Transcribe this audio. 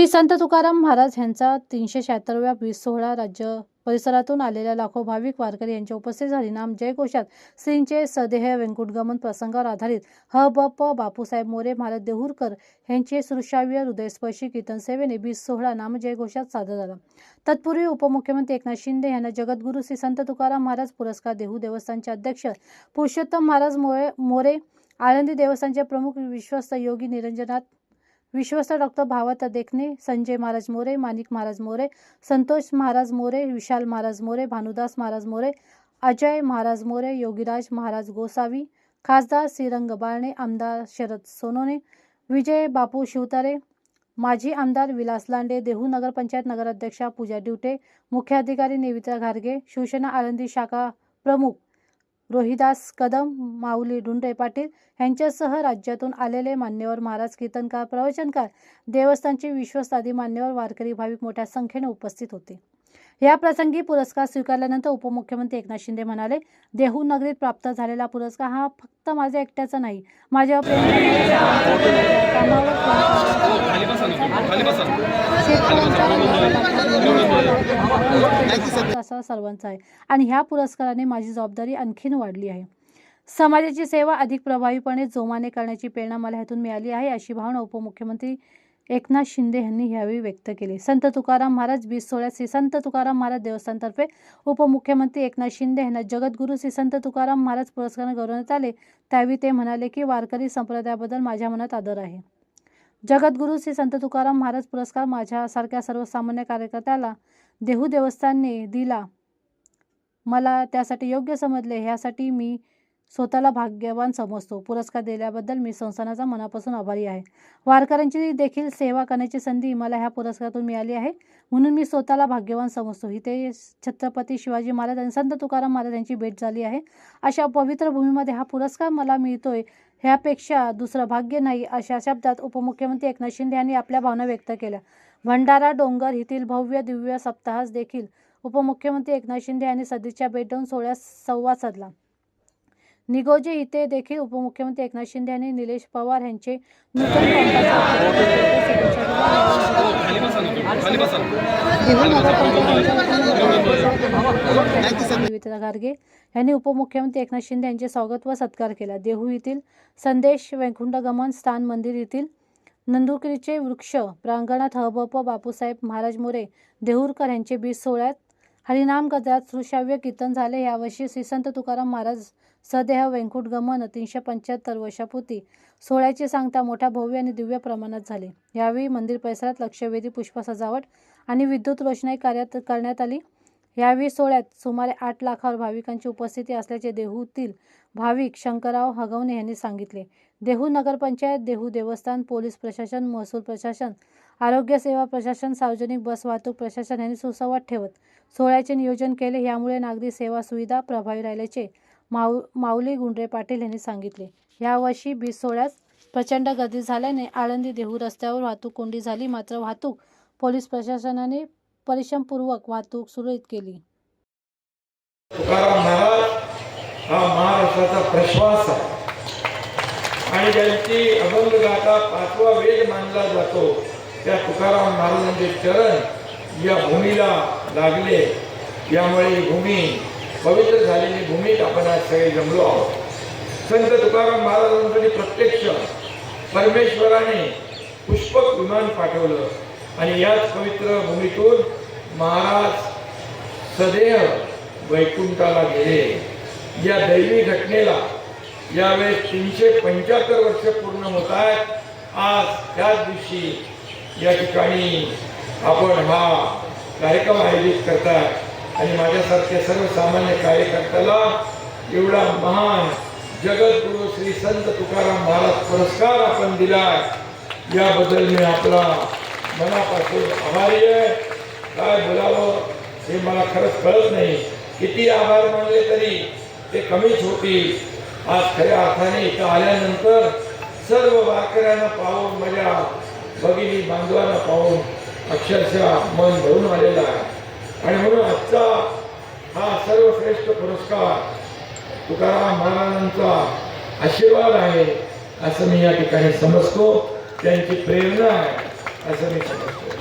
श्री संत तुकाराम महाराज यांचा तीनशे शहात्तरव्या वीज सोहळा राज्य परिसरातून आलेल्या लाखो भाविक वारकरी यांच्या उपस्थित हरिनाम जयघोषात श्रींचे सदेह व्यंकुटगमन प्रसंगावर आधारित ह ब प बापूसाहेब मोरे महाराज देहूरकर यांचे सृश्राव्य हृदयस्पर्शी कीर्तन सेवेने बीस सोहळा नाम जयघोषात सादर झाला. तत्पूर्वी उपमुख्यमंत्री एकनाथ शिंदे यांना जगद्गुरू श्री संत तुकाराम महाराज पुरस्कार देहू देवस्थानचे अध्यक्ष पुरुषोत्तम महाराज मोरे मोरे आळंदी देवस्थानचे प्रमुख विश्वस्त योगी निरंजनाथ विश्वस्त डॉक्टर भावत देखणे संजय महाराज मोरे माणिक महाराज मोरे संतोष महाराज मोरे विशाल महाराज मोरे भानुदास महाराज मोरे अजय महाराज मोरे योगीराज महाराज गोसावी खासदार श्रीरंग बाळणे आमदार शरद सोनोने विजय बापू शिवतारे माजी आमदार विलास लांडे देहू नगरपंचायत नगराध्यक्षा पूजा डिवटे मुख्याधिकारी निविता घारगे शिवसेना आळंदी शाखा प्रमुख रोहिदास कदम माऊली डुंडे पाटील यांच्यासह राज्यातून आलेले मान्यवर महाराज कीर्तनकार प्रवचनकार देवस्थानचे विश्वस्तादी मान्यवर वारकरी भाविक मोठ्या संख्येने उपस्थित होते. या प्रसंगी पुरस्कार स्वीकारल्यानंतर उपमुख्यमंत्री एकनाथ शिंदे म्हणाले देहू नगरीत प्राप्त झालेला पुरस्कार हा फक्त माझ्या एकट्याचा नाही माझ्या असा सर्वांचा आहे आणि ह्या पुरस्काराने माझी जबाबदारी आणखीन वाढली आहे. समाजाची सेवा अधिक प्रभावीपणे जोमाने करण्याची प्रेरणा मला ह्यातून मिळाली आहे अशी भावना उपमुख्यमंत्री एकनाथ शिंदे यांनी यावेळी व्यक्त केली. संत तुकाराम महाराज बीस सोहळ्यात श्री संत तुकाराम महाराज देवस्थानतर्फे उपमुख्यमंत्री एकनाथ शिंदे यांना जगद्गुरू श्री संत तुकाराम महाराज पुरस्काराने गौरवण्यात आले. त्यावेळी ते म्हणाले की वारकरी संप्रदायाबद्दल माझ्या मनात आदर आहे. जगद्गुरू श्री संत तुकाराम महाराज पुरस्कार माझ्यासारख्या सर्वसामान्य कार्यकर्त्याला देहू देवस्थानने दिला. मला त्यासाठी योग्य समजले. ह्यासाठी मी स्वतःला भाग्यवान समजतो. पुरस्कार दिल्याबद्दल मी संस्थानाचा मनापासून आभारी आहे. वारकऱ्यांची देखील सेवा करण्याची संधी मला ह्या पुरस्कारातून मिळाली आहे. म्हणून मी स्वतःला भाग्यवान समजतो. इथे छत्रपती शिवाजी महाराज आणि संत तुकाराम महाराज यांची भेट झाली आहे. अशा पवित्र भूमीमध्ये हा पुरस्कार मला मिळतोय ह्यापेक्षा दुसरं भाग्य नाही अशा शब्दात उपमुख्यमंत्री एकनाथ शिंदे यांनी आपल्या भावना व्यक्त केल्या. भंडारा डोंगर येथील भव्य दिव्य सप्ताहास देखील उपमुख्यमंत्री एकनाथ शिंदे यांनी सदिच्छा भेट देऊन सोहळ्यास संवाद साधला. निगोजी इथे देखील उपमुख्यमंत्री एकनाथ शिंदे यांनी निलेश पवार यांचे नूतन गार्गे यांनी उपमुख्यमंत्री एकनाथ शिंदे यांचे स्वागत व सत्कार केला. देहू येथील संदेश वैकुंठगमन स्थान मंदिर येथील नंदुरकीचे वृक्ष प्रांगणात हबप बापूसाहेब महाराज मोरे देहूरकर यांचे बीज सोहळ्यात हरिनाम गजरात सुश्राव्य कीर्तन झाले. यावर्षी श्री संत तुकाराम महाराज सदेह व्यंकुटगमन तीनशे पंच्याहत्तर वर्षापूर्ती सोहळ्याची सांगता मोठ्या भव्य आणि दिव्य प्रमाणात झाले. यावेळी मंदिर परिसरात लक्षवेधी पुष्प सजावट आणि विद्युत रोषणाई कार्यात करण्यात आली. यावेळी सोहळ्यात सुमारे आठ लाखावर भाविकांची उपस्थिती असल्याचे देहूतील भाविक शंकरराव हगवणे यांनी सांगितले. देहू नगरपंचायत देहू देवस्थान पोलीस प्रशासन महसूल प्रशासन आरोग्य सेवा प्रशासन सार्वजनिक बस वाहतूक प्रशासन यांनी सुसंवाद ठेवत सोहळ्याचे नियोजन केले. यामुळे नागरी सेवा सुविधा प्रभावी राहिल्याचे माऊ माऊली गुंडरे पाटील यांनी सांगितले. यावर्षी बीज सोहळ्यास प्रचंड गर्दी झाल्याने आळंदी देहू रस्त्यावर वाहतूक कोंडी झाली. मात्र वाहतूक पोलीस प्रशासनाने परिश्रमपूर्वक वाहतूक सुरळीत केली. तुकाराम महाराज हा महाराष्ट्राचा प्रश्वास आहे. आणि ज्यांची अभंग गाता पाचवा वेद मानला जातो त्या तुकाराम महाराजांचे चरण या भूमीला लागले. यामुळे भूमी पवित्र झालेली भूमीत आपण आज सगळे जमलो आहोत. संत तुकाराम महाराजांसाठी प्रत्यक्ष परमेश्वराने पुष्पक विमान पाठवलं आणि याच पवित्र भूमीतून महाराज सदैव वैकुंठाला गेले. या दैवी घटनेला यावेळेस तीनशे पंच्याहत्तर वर्ष पूर्ण होत आहेत. आज त्याच दिवशी या ठिकाणी आपण हा कार्यक्रम आयोजित करतात आणि माझ्यासारख्या सर्वसामान्य कार्यकर्त्याला एवढा महान जगद्गुरु श्री संत तुकाराम महाराज पुरस्कार आपण दिला याबद्दल मी आपला मनापासून आभारी आहे. काय बोलावं हे मला खरंच कळत नाही. किती आभार मानले तरी ते कमीच होतील. आज खऱ्या अर्थाने इथं आल्यानंतर सर्व वाकऱ्यांना पाहून माझ्या भगिनी बांधवांना पाहून अक्षरशः मन भरून आलेलं आहे. आणि म्हणून आजचा हा सर्वश्रेष्ठ पुरस्कार तुकाराम महाराजांचा आशीर्वाद आहे असं मी या ठिकाणी समजतो. त्यांची प्रेरणा आहे असं मी समजतो.